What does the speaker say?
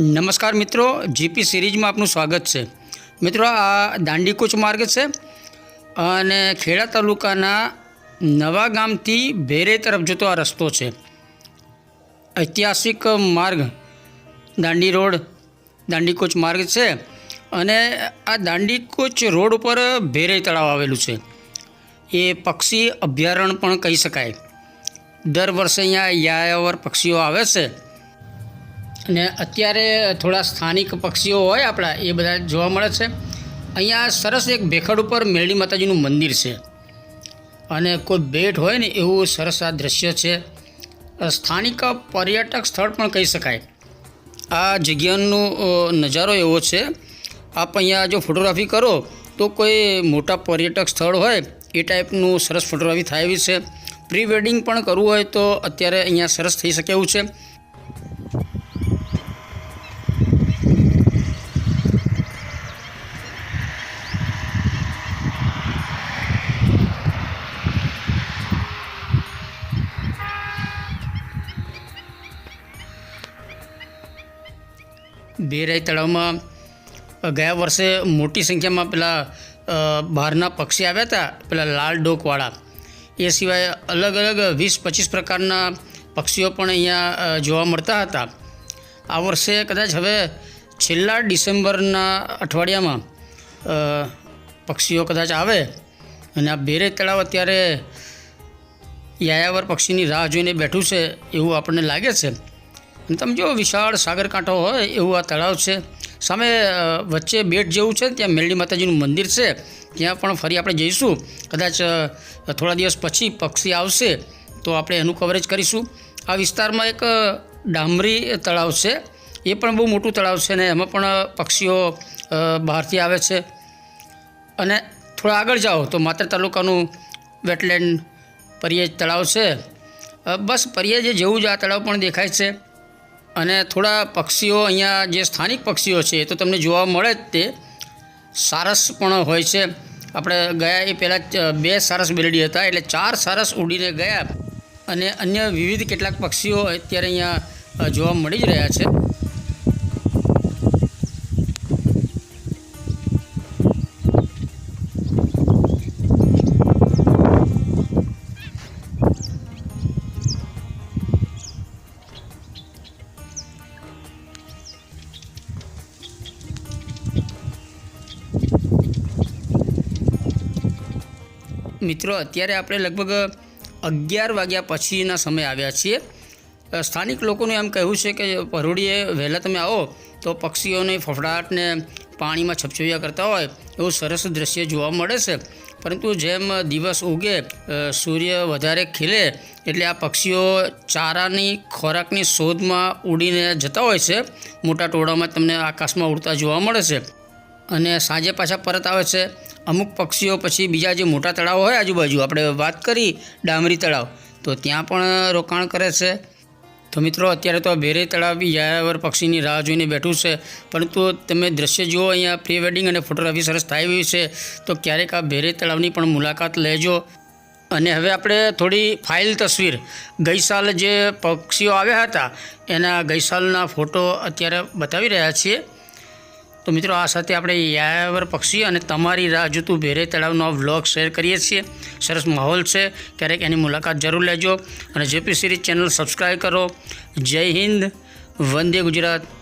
નમસ્કાર મિત્રો જીપી સિરીઝમાં આપનું સ્વાગત છે. મિત્રો, આ દાંડીકૂચ માર્ગ છે અને ખેડા તાલુકાના નવા ગામથી ભેરે તરફ જતો આ રસ્તો છે. ઐતિહાસિક માર્ગ, દાંડી રોડ, દાંડીકૂચ માર્ગ છે અને આ દાંડીકૂચ રોડ ઉપર ભેરે તળાવ આવેલું છે. એ પક્ષી અભયારણ્ય પણ કહી શકાય. દર વર્ષે અહીંયા યાયાવર પક્ષીઓ આવે છે. અને અત્યારે થોડા સ્થાનિક પક્ષીઓ હોય આપણા, એ બધા જોવા મળે છે. અહીંયા સરસ એક ભેખડ ઉપર મેરડી માતાજીનું મંદિર છે. અને કોઈ બેટ હોય ને એવું સરસ આ દ્રશ્ય છે. સ્થાનિક પર્યટક સ્થળ પણ કહી શકાય. આ જગ્યાનો નજારો એવો છે. આપ અહીંયા જો ફોટોગ્રાફી કરો તો કોઈ મોટા પર્યટક સ્થળ હોય, એ ટાઈપનું સરસ ફોટોગ્રાફી થાય એવી છે. પ્રી વેડિંગ પણ કરવું હોય તો અત્યારે અહીંયા સરસ થઈ શકે એવું છે. બેરાઈ તળાવમાં ગયા વર્ષે મોટી સંખ્યામાં પેલા બહારના પક્ષી આવ્યા હતા, પેલા લાલ ડોકવાળા. એ સિવાય અલગ અલગ વીસ પચીસ પ્રકારના પક્ષીઓ પણ અહીંયા જોવા મળતા હતા. આ વર્ષે કદાચ હવે છેલ્લા ડિસેમ્બરના અઠવાડિયામાં પક્ષીઓ કદાચ આવે અને આ બેરે તળાવ અત્યારે યાયાવર પક્ષીની રાહ જોઈને બેઠું છે એવું આપણને લાગે છે. તમે જો વિશાળ સાગરકાંઠો હોય એવું આ તળાવ છે, સામે વચ્ચે બેટ જેવું છે ત્યાં મેલડી માતાજીનું મંદિર છે, ત્યાં પણ ફરી આપણે જઈશું. કદાચ થોડા દિવસ પછી પક્ષી આવશે તો આપણે એનું કવરેજ કરીશું. આ વિસ્તારમાં એક ડામરી તળાવ છે, એ પણ બહુ મોટું તળાવ છે ને, એમાં પણ પક્ષીઓ બહારથી આવે છે. અને થોડા આગળ જાઓ તો માત્ર તાલુકાનું વેટલેન્ડ પરિયજ તળાવ છે. બસ પરિયજ જેવું જ આ તળાવ પણ દેખાય છે. અને થોડા પક્ષીઓ અહીંયા જે સ્થાનિક પક્ષીઓ છે તો તમને જોવા મળે જ તે. સારસ પણ હોય છે. આપણે ગયા એ પહેલાં બે સારસ બેલડી હતા, એટલે ચાર સારસ ઉડીને ગયા. અને અન્ય વિવિધ કેટલાક પક્ષીઓ અત્યારે અહીંયા જોવા મળી જ રહ્યા છે. મિત્રો, અત્યારે આપણે લગભગ અગિયાર વાગ્યા પછીના સમય આવ્યા છીએ. સ્થાનિક લોકોનું એમ કહેવું છે કે પરોડીએ વહેલા તમે આવો તો પક્ષીઓની ફફડાટને પાણીમાં છપછપિયા કરતા હોય એવું સરસ દ્રશ્ય જોવા મળે છે. પરંતુ જેમ દિવસ ઉગે સૂર્ય વધારે ખીલે એટલે આ પક્ષીઓ ચારાની, ખોરાકની શોધમાં ઉડીને જતા હોય છે. મોટા ટોળામાં તમને આકાશમાં ઉડતા જોવા મળે છે. અને સાંજે પાછા પરત આવે છે. અમુક પક્ષીઓ પછી બીજા જે મોટા તળાવો હોય આજુબાજુ, આપણે વાત કરી ડામરી તળાવ, તો ત્યાં પણ રોકાણ કરે છે. તો મિત્રો, અત્યારે તો ભેરે તળાવ બી યાયાવર પક્ષીની રાહ જોઈને બેઠું છે. પરંતુ તમે દ્રશ્ય જુઓ, અહીંયા પ્રી વેડિંગ અને ફોટોગ્રાફી સરસ થાય એવી છે. તો ક્યારેક આ ભેરે તળાવની પણ મુલાકાત લેજો. અને હવે આપણે થોડી ફાઇલ તસવીર. ગઈ સાલ જે પક્ષીઓ આવ્યા હતા, એના ગઈ સાલના ફોટો અત્યારે બતાવી રહ્યા છીએ. તો મિત્રો, આ સાથે આપણે યાયાવર પક્ષી અને તમારી રાહ જોતું ભેરે તળાવનો વ્લોગ શેર કરીએ છીએ. સરસ માહોલ છે. ક્યારેક એની મુલાકાત જરૂર લેજો. અને જેપી સિરીઝ ચેનલ સબસ્ક્રાઈબ કરો. જય હિન્દ. વંદે ગુજરાત.